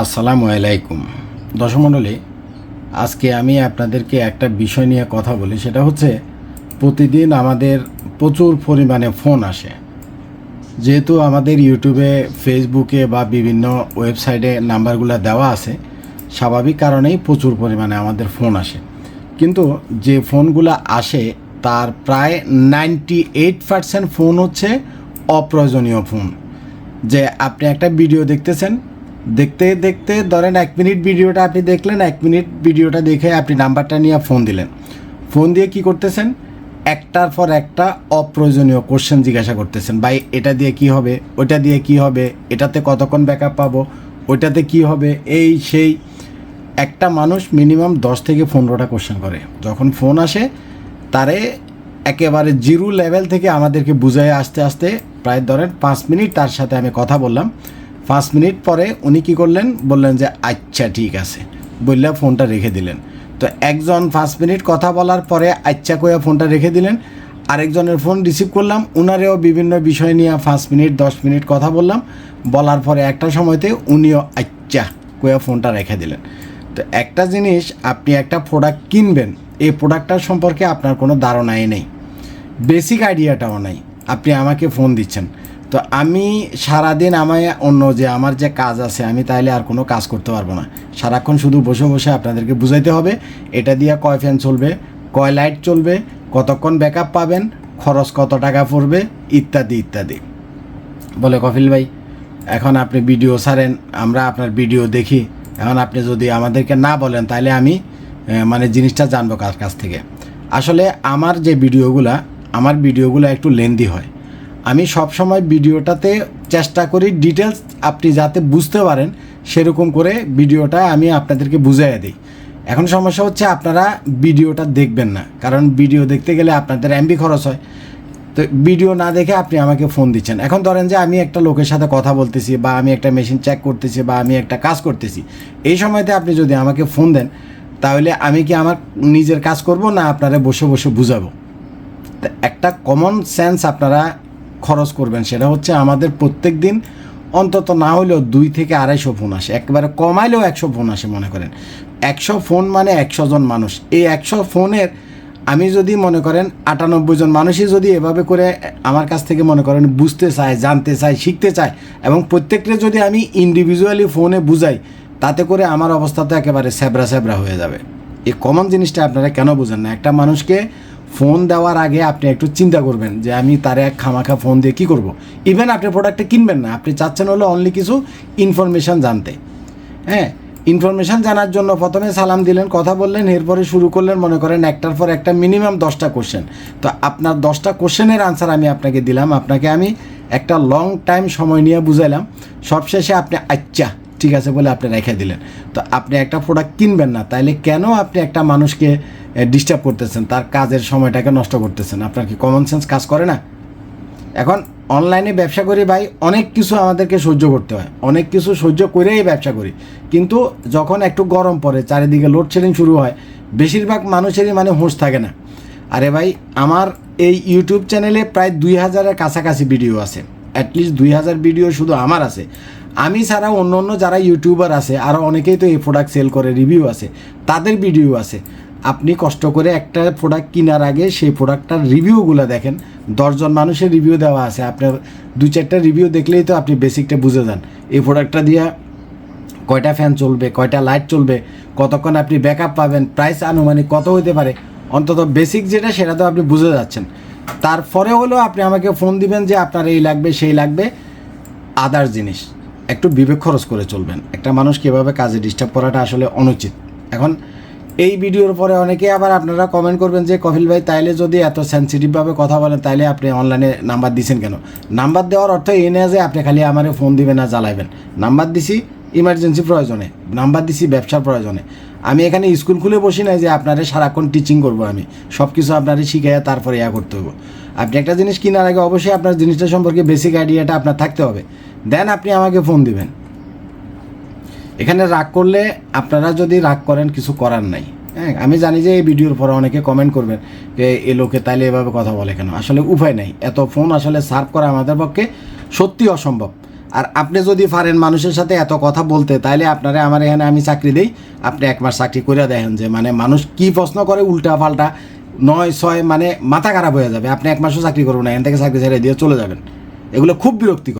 আসসালামু আলাইকুম। দশমণ্ডলী আজকে আমি আপনাদেরকে একটা বিষয় নিয়ে কথা বলি, সেটা হচ্ছে প্রতিদিন আমাদের প্রচুর পরিমাণে ফোন আসে। যেহেতু আমাদের ইউটিউবে, ফেসবুকে বা বিভিন্ন ওয়েবসাইটে নাম্বারগুলো দেওয়া আছে, স্বাভাবিক কারণেই প্রচুর পরিমাণে আমাদের ফোন আসে। কিন্তু যে ফোনগুলো আসে, তার প্রায় নাইনটি এইট পার্সেন্ট ফোন হচ্ছে অপ্রয়োজনীয় ফোন। যে আপনি একটা ভিডিও দেখতেছেন দেখতে দেখতে ধরেন এক মিনিট ভিডিওটা আপনি দেখলেন, এক মিনিট ভিডিওটা দেখে আপনি নাম্বারটা নিয়ে ফোন দিলেন। ফোন দিয়ে কি করতেছেন? একটার পর একটা অপ্রয়োজনীয় কোশ্চেন জিজ্ঞাসা করতেছেন। ভাই, এটা দিয়ে কি হবে? ওইটা দিয়ে কি হবে? এটাতে কতক্ষণ ব্যাকআপ পাবো? ওইটাতে কি হবে? এই, সেই। একটা মানুষ মিনিমাম দশ থেকে পনেরোটা কোশ্চেন করে। যখন ফোন আসে, তারে একেবারে জিরো লেভেল থেকে আমাদেরকে বুঝায় আসতে আসতে প্রায় ধরেন পাঁচ মিনিট তার সাথে আমি কথা বললাম। পাঁচ মিনিট পরে উনি কী করলেন? বললেন যে আচ্ছা ঠিক আছে। বললে ফোনটা রেখে দিলেন। তো একজন পাঁচ মিনিট কথা বলার পরে আচ্ছা কয়ে ফোনটা রেখে দিলেন। আরেকজনের ফোন রিসিভ করলাম। উনারেও বিভিন্ন বিষয় নিয়ে পাঁচ মিনিট, দশ মিনিট কথা বললাম। বলার পরে একটা সময়তে উনিও আচ্ছা কয়ে ফোনটা রেখে দিলেন। তো একটা জিনিস, আপনি একটা প্রোডাক্ট কিনবেন, এই প্রোডাক্টটার সম্পর্কে আপনার কোনো ধারণাই নেই। বেসিক আইডিয়াটাও নাই। আপনি আমাকে ফোন দিচ্ছেন। তো আমি সারাদিন আমায় অন্য যে আমার যে কাজ আছে, আমি তাইলে আর কোনো কাজ করতে পারব না। সারাক্ষণ শুধু বসে বসে আপনাদেরকে বুঝাইতে হবে, এটা দিয়ে কয় ফ্যান চলবে, কয় লাইট চলবে, কতক্ষণ ব্যাকআপ পাবেন, খরচ কত টাকা পড়বে, ইত্যাদি ইত্যাদি। বলে কফিল ভাই, এখন আপনি ভিডিও ছাড়েন, আমরা আপনার ভিডিও দেখি। এখন আপনি যদি আমাদেরকে না বলেন তাহলে আমি মানে জিনিসটা জানব কার কাছ থেকে। আসলে আমার যে ভিডিওগুলা আমার ভিডিওগুলো একটু লেন্দি হয়। আমি সব সময় ভিডিওটাতে চেষ্টা করি ডিটেলস আপনি যাতে বুঝতে পারেন, সেরকম করে ভিডিওটা আমি আপনাদেরকে বুঝাইয়া দিই। এখন সমস্যা হচ্ছে আপনারা ভিডিওটা দেখবেন না, কারণ ভিডিও দেখতে গেলে আপনাদের এমবি খরচ হয়। তো ভিডিও না দেখে আপনি আমাকে ফোন দিচ্ছেন। এখন ধরেন যে আমি একটা লোকের সাথে কথা বলতেছি বা আমি একটা মেশিন চেক করতেছি বা আমি একটা কাজ করতেছি, এই সময়তে আপনি যদি আমাকে ফোন দেন, তাহলে আমি কি আমার নিজের কাজ করব না আপনারা বসে বসে বুঝাবো? একটা কমন সেন্স আপনারা খরচ করবেন, সেটা হচ্ছে আমাদের প্রত্যেক দিন অন্তত না হলেও দুই থেকে আড়াইশো ফোন আসে। একেবারে কমাইলেও একশো ফোন আসে, মনে করেন। একশো ফোন মানে একশো জন মানুষ। এই একশো ফোনের আমি যদি মনে করেন আটানব্বই জন মানুষই যদি এভাবে করে আমার কাছ থেকে মনে করেন বুঝতে চায়, জানতে চায়, শিখতে চায়, এবং প্রত্যেকটা যদি আমি ইন্ডিভিজুয়ালি ফোনে বুঝাই, তাতে করে আমার অবস্থা তো একেবারে স্যাবরা স্যাবরা হয়ে যাবে। এই কমন জিনিসটা আপনারা কেন বুঝেন না? একটা মানুষকে ফোন দেওয়ার আগে আপনি একটু চিন্তা করবেন যে আমি তার এক খামাখা ফোন দিয়ে কী করব। ইভেন আপনি প্রোডাক্টটা কিনবেন না, আপনি চাচ্ছেন হলো অনলি কিছু ইনফরমেশান জানতে। হ্যাঁ ইনফরমেশান জানার জন্য প্রথমে সালাম দিলেন, কথা বললেন, এরপরে শুরু করলেন, মনে করেন একটার পর একটা মিনিমাম দশটা কোশ্চেন তো আপনার দশটা কোশ্চেনের আনসার আমি আপনাকে দিলাম। আপনাকে আমি একটা লং টাইম সময় নিয়ে বুঝাইলাম। সবশেষে আপনি আচ্ছা ঠিক আছে বলে আপনি রেখে দিলেন। তো আপনি একটা প্রোডাক্ট কিনবেন না, তাইলে কেন আপনি একটা মানুষকে ডিস্টার্ব করতেছেন? তার কাজের সময়টাকে নষ্ট করতেছেন। আপনার কি কমন সেন্স কাজ করে না? এখন অনলাইনে ব্যবসা করি ভাই, অনেক কিছু আমাদেরকে সহ্য করতে হয়। অনেক কিছু সহ্য করেই ব্যবসা করি। কিন্তু যখন একটু গরম পড়ে, চারিদিকে লোডশেডিং শুরু হয়, বেশিরভাগ মানুষেরই মানে হুঁশ থাকে না। আরে ভাই, আমার এই ইউটিউব চ্যানেলে প্রায় দুই হাজারের কাছাকাছি ভিডিও আছে। অ্যাটলিস্ট দুই হাজার ভিডিও শুধু আমার আছে। আমি ছাড়া অন্য অন্য যারা ইউটিউবার আছে আরও অনেকেই তো এই প্রোডাক্ট সেল করে রিভিউ আছে, তাদের ভিডিও আছে। আপনি কষ্ট করে একটা প্রোডাক্ট কেনার আগে সেই প্রোডাক্টটার রিভিউগুলো দেখেন। দশজন মানুষের রিভিউ দেওয়া আছে। আপনার দু চারটা রিভিউ দেখলেই তো আপনি বেসিকটা বুঝে যান। এই প্রোডাক্টটা দিয়ে কয়টা ফ্যান চলবে, কয়টা লাইট চলবে, কতক্ষণ আপনি ব্যাকআপ পাবেন প্রাইস আনুমানিক কত হতে পারে, অন্তত বেসিক যেটা সেটা তো আপনি বুঝে যাচ্ছেন। তারপরে হলেও আপনি আমাকে ফোন দিবেন যে আপনার এই লাগবে, সেই লাগবে আদার জিনিস। একটু বিবেক খরচ করে চলবেন। একটা মানুষ কীভাবে কাজে ডিস্টার্ব করাটা আসলে অনুচিত। এখন এই ভিডিওর পরে অনেকে আবার আপনারা কমেন্ট করবেন যে, কপিল ভাই, তাইলে যদি এত সেন্সিটিভভাবে কথা বলেন, তাইলে আপনি অনলাইনে নাম্বার দিছেন কেন? নাম্বার দেওয়ার অর্থ এই না যে, আপনি খালি আমারে ফোন দিবেন না জ্বালাইবেন। নাম্বার দিছি ইমার্জেন্সি প্রয়োজনে নাম্বার দিছি ব্যবসার প্রয়োজনে। আমি এখানে স্কুল খুলে বসি নাই যে, আপনারে সারাক্ষণ টিচিং করব আমি। সব কিছু আপনারে শিখাইয়া তারপরে ইয়া করতে হবে আপনি একটা জিনিস কেনার আগে অবশ্যই আপনার জিনিসটা সম্পর্কে বেসিক আইডিয়াটা আপনার থাকতে হবে। দেন আপনি আমাকে ফোন দিবেন। এখানে রাগ করলে আপনারা যদি রাগ করেন, কিছু করার নাই। হ্যাঁ আমি জানি যে এই ভিডিওর পরে অনেকে কমেন্ট করবেন যে, এ লোকে তাইলে এভাবে কথা বলে কেন? আসলে উপায় নাই। এত ফোন আসলে সার্ভ করা আমাদের পক্ষে সত্যি অসম্ভব। আর আপনি যদি পারেন মানুষের সাথে এত কথা বলতে, তাইলে আপনারে আমার এখানে আমি চাকরি দিই। আপনি এক মাস চাকরি করে দেখেন যে মানে মানুষ কি প্রশ্ন করে উল্টা পাল্টা নয়, ছয় মানে মাথা খারাপ হয়ে যাবে। আপনি এক মাসও চাকরি করবেন না, এখান থেকে চাকরি ছেড়ে দিয়ে চলে যাবেন। এগুলো খুব বিরক্তিকর।